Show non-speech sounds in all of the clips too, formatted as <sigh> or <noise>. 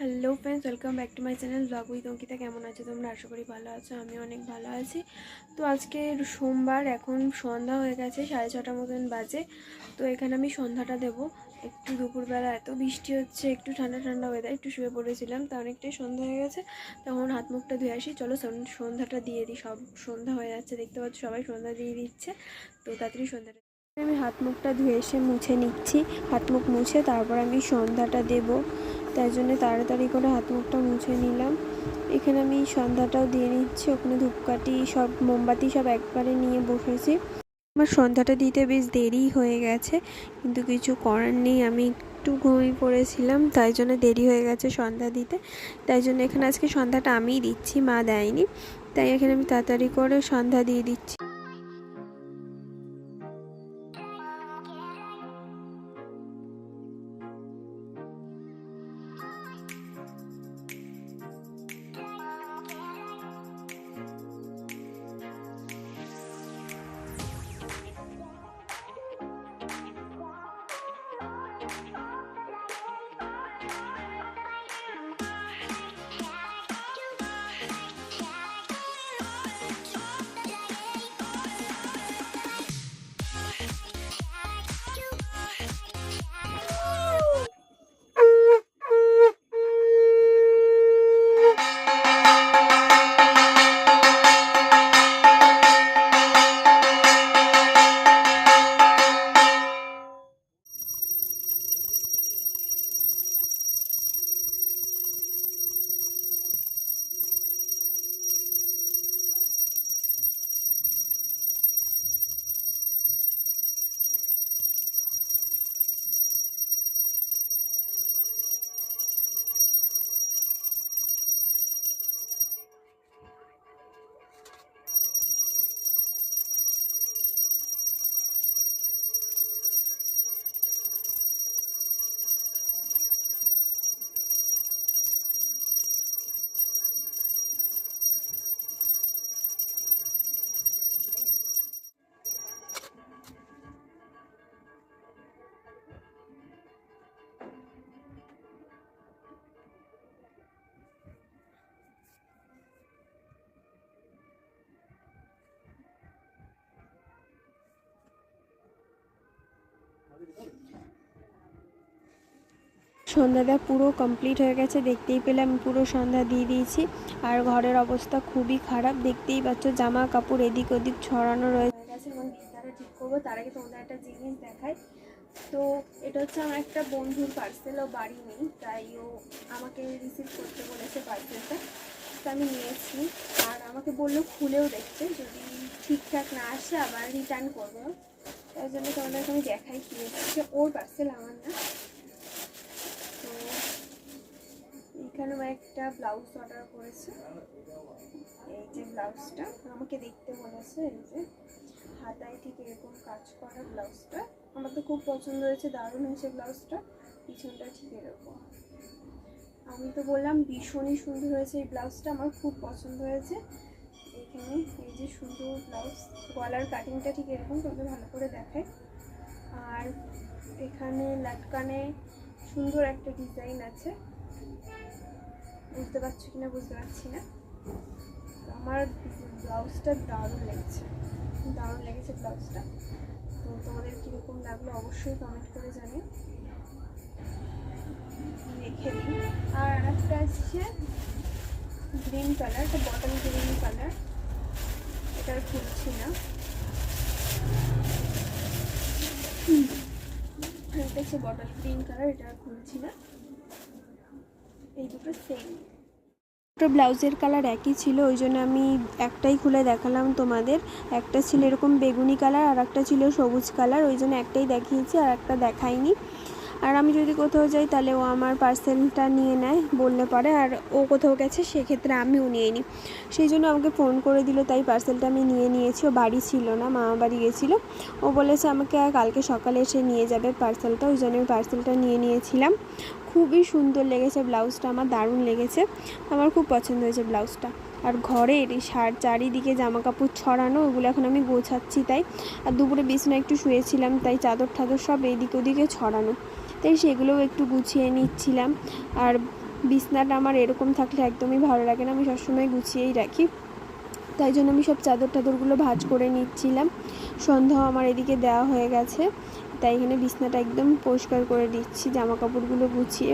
Hello friends welcome back to my channel vlog with Ankita কেমন আছো তোমরা? আশা করি ভালো আছো, আমি অনেক ভালো আছি। তো আজকে সোমবার, এখন সন্ধ্যা হয়ে গেছে, সাড়ে ছটা মতন বাজে। তো এখানে আমি সন্ধ্যাটা দেব। একটু দুপুরবেলা এত বৃষ্টি হচ্ছে, একটু ঠান্ডা ঠান্ডা ওয়েদার একটু শুয়ে পড়েছিলাম, তা অনেকটাই সন্ধ্যা হয়ে গেছে। তখন হাত মুখটা ধুয়ে আসি, চলো সন- সন্ধ্যাটা দিয়ে দিই, সব সন্ধ্যা হয়ে যাচ্ছে, দেখতে পাচ্ছ সবাই সন্ধ্যা দিয়ে দিচ্ছে। তো তাড়াতাড়ি সন্ধ্যাটা আমি হাত মুখটা ধুয়ে এসে মুছে নিচ্ছি, হাত মুখ মুছে তারপর আমি সন্ধ্যাটা দেবো। তাই জন্য তাড়াতাড়ি করে হাত মুখটা মুছে নিলাম। এখানে আমি সন্ধ্যাটাও দিয়ে নিচ্ছি, ওখানে ধূপকাঠি সব, মোমবাতি সব একবারে নিয়ে বসেছি। আমার সন্ধ্যাটা দিতে বেশ দেরি হয়ে গেছে, কিন্তু কিছু করার নেই, আমি একটু ঘুমিয়ে পড়েছিলাম, তাই জন্য দেরি হয়ে গেছে সন্ধ্যা দিতে। তাই জন্য এখানে আজকে সন্ধ্যাটা আমিই দিচ্ছি, মা দেয়নি, তাই এখানে আমি তাড়াতাড়ি করে সন্ধ্যা দিয়ে দিচ্ছি। সন্ধ্যাটা পুরো কমপ্লিট হয়ে গেছে, দেখতেই পেলাম পুরো সন্ধ্যা দিয়ে দিয়েছি। আর ঘরের অবস্থা খুবই খারাপ, দেখতেই পাচ্ছ জামা কাপড় এদিক ওদিক ছড়ানো রয়েছে গেছে এবং বিছানাটা ঠিক করব, তার আগে তোমাদের একটা জিনিস দেখাই। তো এটা হচ্ছে আমার একটা বন্ধুর পার্সেল ও বাড়ি নেই, তাই ও আমাকে রিসিভ করতে বলেছে পার্সেলটা তো আমি নিয়েছি আর আমাকে বলল খুলেও দেখতে, যদি ঠিকঠাক না আসে আবার রিটার্ন করব। তাই জন্য তোমাদেরকে আমি দেখাই কি এসেছে ওর পার্সেল আমার না তো এখানেও একটা ব্লাউজ অর্ডার করেছে। এই যে ব্লাউজটা, আমাকে দেখতে বলেছে এই যে হাতায় ঠিক এরকম কাজ করা ব্লাউজটা। আমার তো খুব পছন্দ হয়েছে, দারুণ হয়েছে ব্লাউজটা, পিছনটা ঠিক এরকম। আমি তো বললাম, ভীষণই সুন্দর হয়েছে এই ব্লাউজটা, আমার খুব পছন্দ হয়েছে। এখানে এই যে সুন্দর ব্লাউজ, গলার কাটিংটা ঠিক এরকম তোমাদের ভালো করে দেখায় আর এখানে লাটকানে সুন্দর একটা ডিজাইন আছে। বুঝতে পারছ কিনা, বুঝতে পারছি না। আমার ব্লাউজটা দারুণ লেগেছে। দারুণ লেগেছে ব্লাউজটা। তো তোমাদের কীরকম লাগল অবশ্যই কমেন্ট করে জানিও। রেখে দিই আর একটা আসছে গ্রিন কালার একটা বটল গ্রিন কালার এটা আর খুলছি না। এটা হচ্ছে বটল গ্রিন কালার এটা আর খুলছি না। এই দুটো ব্লাউজের কালার একই ছিল, ওই জন্য আমি একটাই খুলে দেখালাম তোমাদের। একটা ছিল এরকম বেগুনি কালার আর একটা ছিল সবুজ কালার ওই জন্য একটাই দেখিয়েছি আর একটা দেখাইনি। আর আমি যদি কোথাও যাই, তাহলে ও আমার পার্সেলটা নিয়ে নেয়, বললে পরে। আর ও কোথাও গেছে, সেক্ষেত্রে আমিও নিয়ে নিই। সেই জন্য আমাকে ফোন করে দিল, তাই পার্সেলটা আমি নিয়ে নিয়েছি। ও বাড়ি ছিল না মামা বাড়ি গেছিল। ও বলেছে আমাকে কালকে সকালে এসে নিয়ে যাবে পার্সেলটা। ওই জন্য আমি পার্সেলটা নিয়ে নিয়েছিলাম। খুবই সুন্দর লেগেছে ব্লাউজটা, আমার দারুণ লেগেছে। আমার খুব পছন্দ হয়েছে ব্লাউজটা। আর ঘরের শার্ট চারিদিকে জামা কাপড় ছড়ানো, ওগুলো এখন আমি গোছাচ্ছি তাই। আর দুপুরে বিছানা একটু শুয়েছিলাম, তাই চাদর ঠাদর সব এদিক ওদিকে ছড়ানো। তাই সেগুলোও একটু গুছিয়ে নিচ্ছিলাম। আর বিছনাটা আমার এরকম থাকলে একদমই ভালো লাগে না, আমি সবসময় গুছিয়েই রাখি। তাই জন্য আমি সব চাদর টাদরগুলো ভাজ করে নিচ্ছিলাম। সন্ধ্যাও আমার এদিকে দেওয়া হয়ে গেছে, তাই এখানে বিছনাটা একদম পরিষ্কার করে দিচ্ছি, জামা কাপড়গুলো গুছিয়ে।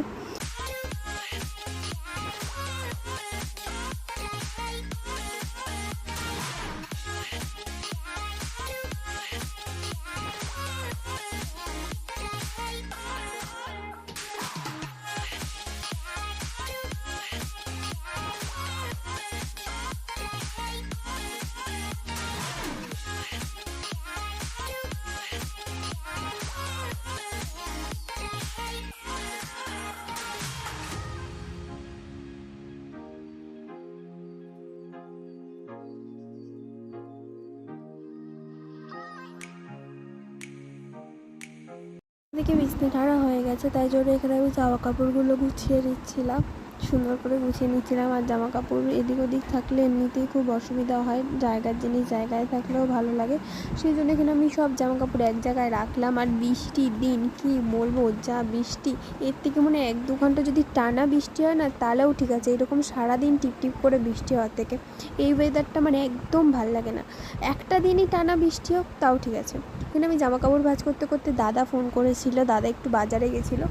এদিকে বিছনা ঠাড়া হয়ে গেছে তাই জন্য এখানে আমি জামা কাপড়গুলো গুছিয়ে নিচ্ছিলাম। সুন্দর করে গুছিয়ে নিচ্ছিলাম আর জামা কাপড় এদিক ওদিক থাকলে এমনিতেই খুব অসুবিধা হয়। জায়গার জিনিস জায়গায় থাকলেও ভালো লাগে। সেই জন্য এখানে আমি সব জামা কাপড় এক জায়গায় রাখলাম। আর বৃষ্টির দিন কি বলব, যা বৃষ্টি, এর থেকে মনে এক দু ঘণ্টা যদি টানা বৃষ্টি হয় না, তাহলেও ঠিক আছে। এরকম সারাদিন টিপ টিপ করে বৃষ্টি হওয়ার থেকে। এই ওয়েদারটা মানে একদম ভালো লাগে না। একটা দিনই টানা বৃষ্টি হোক, তাও ঠিক আছে। এখানে আমি জামা কাপড় ভাজ করতে করতে দাদা ফোন করেছিল। দাদা একটু বাজারে গেছিল।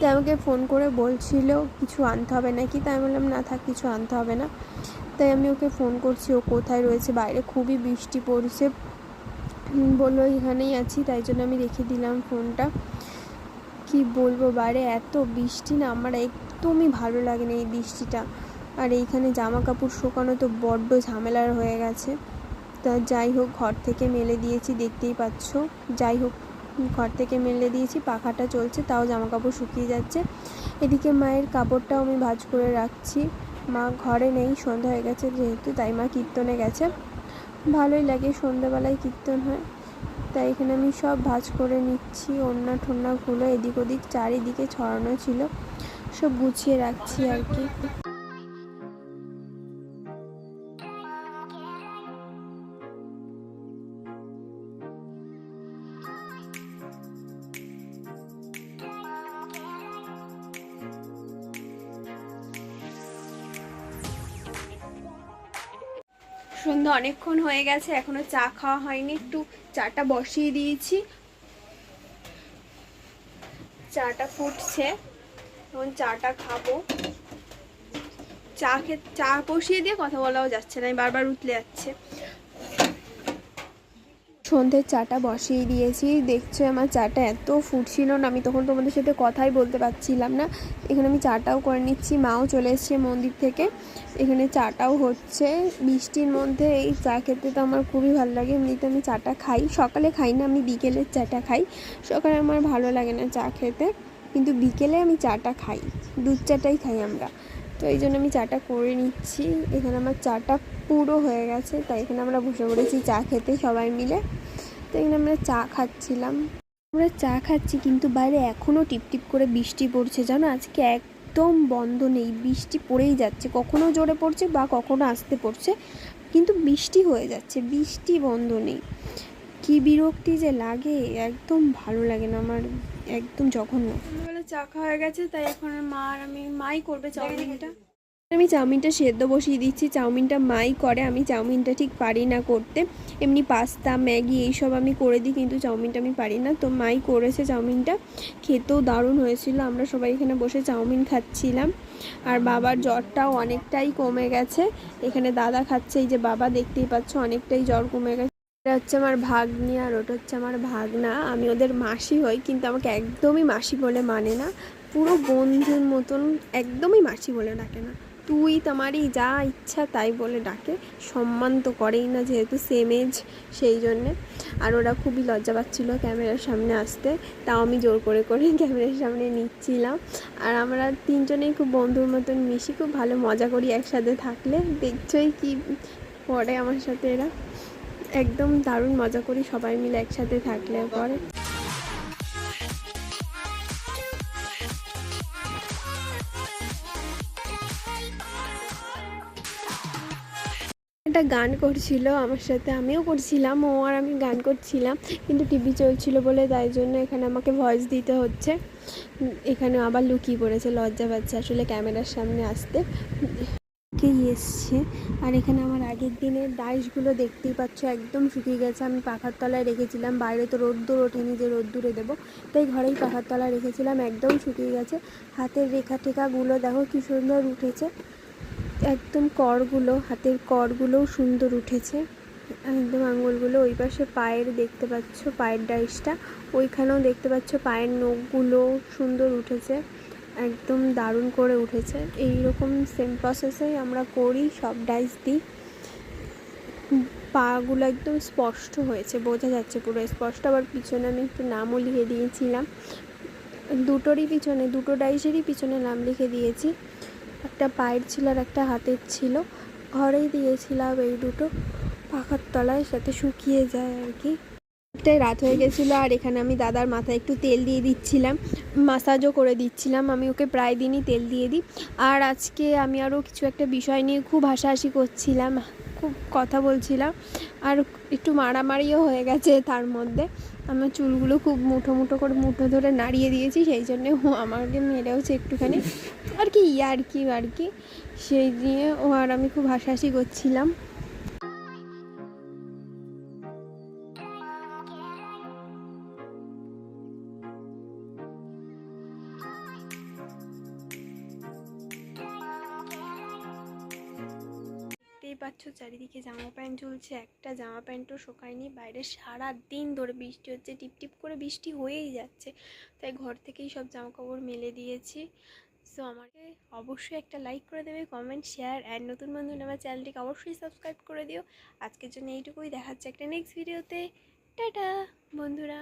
তাই আমাকে ফোন করে বলছিল, কিছু আনতে হবে নাকি? তাই বললাম, না থাক, কিছু আনতে হবে না। তাই আমি ওকে ফোন করছি, ও কোথায় রয়েছে? বাইরে খুবই বৃষ্টি পড়ছে। বলল, এখানেই আছি। তাই জন্য আমি রেখে দিলাম ফোনটা। কি বলব, বাইরে এত বৃষ্টি না, আমার একদমই ভালো লাগে না এই বৃষ্টিটা। আর এইখানে জামা কাপড় শুকানো তো বড্ড ঝামেলার হয়ে গেছে। তা যাই হোক, ঘর থেকে মেলে দিয়েছি, দেখতেই পাচ্ছ। যাই হোক ঘর থেকে মেলে দিয়েছি, পাখাটা চলছে, তাও জামা কাপড় শুকিয়ে যাচ্ছে। এদিকে মায়ের কাপড়টাও আমি ভাজ করে রাখছি। মা ঘরে নেই, সন্ধ্যা হয়ে গেছে যেহেতু, তাই মা কীর্তনে গেছে। ভালোই লাগে, সন্ধ্যাবেলায় কীর্তন হয়। তাই এখানে আমি সব ভাজ করে নিচ্ছি, ওড়না ঠোন্নাগুলো এদিক ওদিক, চারিদিকে ছড়ানো ছিল। সব গুছিয়ে রাখছি আর কি। সন্ধ্যা অনেকক্ষণ হয়ে গেছে, এখনও চা খাওয়া হয়নি, একটু চাটা বসিয়ে দিয়েছি। চাটা ফুটছে, এখন চাটা খাব। চা খে, চা বসিয়ে দিয়ে কথা বলাও যাচ্ছে না বারবার উতলে যাচ্ছে। সন্ধ্যের চাটা বসিয়ে দিয়েছি। দেখছ, আমার চাটা এত ফুটছিল না, আমি তখন তোমাদের সাথে কথাই বলতে পারছিলাম না। এখানে আমি চাটাও করে নিচ্ছি, মাও চলে এসছে মন্দির থেকে। এখানে চাটাও হচ্ছে। বৃষ্টির মধ্যে এই চা খেতে তো আমার খুবই ভালো লাগে। এমনিতে আমি চাটা খাই। সকালে খাই না, আমি বিকেলের চাটা খাই। সকালে আমার ভালো লাগে না চা খেতে। কিন্তু বিকেলে আমি চাটা খাই। দুধ চাটাই খাই আমরা। তো এই জন্য আমি চাটা করে নিচ্ছি। এখানে আমার চাটা পুরো হয়ে গেছে তাই এখানে আমরা বসে পড়েছি চা খেতে সবাই মিলে। তো এখানে আমরা চা খাচ্ছিলাম। আমরা চা খাচ্ছি কিন্তু বাইরে এখনও টিপটিপ করে বৃষ্টি পড়ছে জানো? আজকে একদম বন্ধ নেই বৃষ্টি পড়েই যাচ্ছে। কখনো জোরে পড়ছে বা কখনো আসতে পড়ছে কিন্তু বৃষ্টি হয়ে যাচ্ছে বৃষ্টি বন্ধ নেই। কি বিরক্তি যে লাগে একদম ভালো লাগে না আমার একদম জঘন্য। সন্ধ্যাবেলা চা খাওয়া হয়ে গেছে তাই এখন মা আর আমি মাই করবে চাউমিনটা। আমি চাউমিনটা সেদ্ধ বসিয়ে দিচ্ছি। চাউমিনটা মাই করে, আমি চাউমিনটা ঠিক পারি না করতে। এমনি পাস্তা, ম্যাগি এইসব আমি করে দিই, কিন্তু চাউমিনটা আমি পারি না। তো মাই করেছে চাউমিনটা। খেতেও দারুণ হয়েছিল। আমরা সবাই এখানে বসে চাউমিন খাচ্ছিলাম। আর বাবার জ্বরটাও অনেকটাই কমে গেছে। এখানে দাদা খাচ্ছে, এই যে বাবা দেখতেই পাচ্ছ, অনেকটাই জ্বর কমে গেছে। এটা হচ্ছে আমার ভাগ্নি আর ওটা হচ্ছে আমার ভাগনা। আমি ওদের মাসি হই, কিন্তু আমাকে একদমই মাসি বলে মানে না। পুরো বন্ধুর মতন একদমই মাসি বলে ডাকে না। তুই তোমারই যা ইচ্ছা তাই বলে ডাকে। সম্মান তো করেই না যেহেতু সেম এজ সেই জন্যে। আর ওরা খুবই লজ্জা পাচ্ছিলো ক্যামেরার সামনে আসতে। তাও আমি জোর করে করে <laughs> ক্যামেরার সামনে নিচ্ছিলাম। আর আমরা তিনজনেই খুব বন্ধুর মতন মিশি, খুব ভালো মজা করি একসাথে থাকলে। দেখছই কি করে আমার সাথে এরা। একদম দারুণ মজা করি সবাই মিলে একসাথে থাকলে পরে। একটা গান করছিল আমার সাথে, আমিও করছিলাম, ও আর আমি গান করছিলাম, কিন্তু টিভি চলছিল বলে তাই জন্য এখানে আমাকে ভয়েস দিতে হচ্ছে। এখানে আবার লুকিয়ে পড়েছে লজ্জা পাচ্ছে আসলে ক্যামেরার সামনে আসতে। এসছে? আর এখানে আমার আগের দিনের ডাইসগুলো দেখতেই পাচ্ছ, একদম শুকিয়ে গেছে। আমি পাখার তলায় রেখেছিলাম, বাইরে তো রোদ্দুর ওঠেনি যে রোদ্দুরে দেবো। তাই ঘরেই পাখার তলায় রেখেছিলাম, একদম শুকিয়ে গেছে। হাতের রেখা টেখাগুলো দেখো কি সুন্দর উঠেছে। একদম করগুলো, হাতের করগুলোও সুন্দর উঠেছে। একদম আঙুলগুলো ওই পাশে পায়ের দেখতে পাচ্ছ, পায়ের ডাইসটা। ওইখানেও দেখতে পাচ্ছ পায়ের নখগুলো সুন্দর উঠেছে, একদম দারুণ করে উঠেছে। এই রকম সেম প্রসেসেই আমরা করি, সব ডাইস দিই। পাগুলো একদম স্পষ্ট হয়েছে, বোঝা যাচ্ছে পুরো স্পষ্ট। আবার পিছনে আমি একটু নামও লিখে দিয়েছিলাম। দুটোরই পিছনে, দুটো ডাইসেরই পিছনে নাম লিখে দিয়েছি। একটা পায়ের ছিল আর একটা হাতের ছিল। ঘরেই দিয়েছিলাম এই দুটো। পাখার তলায় সাথে শুকিয়ে যায় আর কি। অনেকটাই রাত হয়ে গেছিল আর এখানে আমি দাদার মাথায় একটু তেল দিয়ে দিচ্ছিলাম। মাসাজও করে দিচ্ছিলাম। আমি ওকে প্রায় দিনই তেল দিয়ে দিই। আর আজকে আমি আরও কিছু একটা বিষয় নিয়ে খুব হাসাহাসি করছিলাম, খুব কথা বলছিলাম। আর একটু মারামারিও হয়ে গেছে তার মধ্যে। আমার চুলগুলো খুব মুঠো মুঠো করে মুঠো ধরে নাড়িয়ে দিয়েছি, সেই জন্যে ও আমাকে মেরেওছে একটুখানি। আর কি আর কি আর কি সেই দিয়ে ও আর আমি খুব হাসাহাসি করছিলাম। পাচ্ছ? চারিদিকে জামা প্যান্ট ঝুলছে, একটা জামা প্যান্টও শোকায়নি। বাইরে সারা দিন ধরে বৃষ্টি হচ্ছে, টিপ টিপ করে বৃষ্টি হয়েই যাচ্ছে। তাই ঘর থেকেই সব জামা কাপড় মেলে দিয়েছি। সো আমাকে অবশ্যই একটা লাইক করে দেবে কমেন্ট শেয়ার অ্যান্ড নতুন বন্ধু আমার চ্যানেলটিকে অবশ্যই সাবস্ক্রাইব করে দিও। আজকের জন্য এইটুকুই দেখাচ্ছে একটা নেক্সট ভিডিওতে টাটা, বন্ধুরা।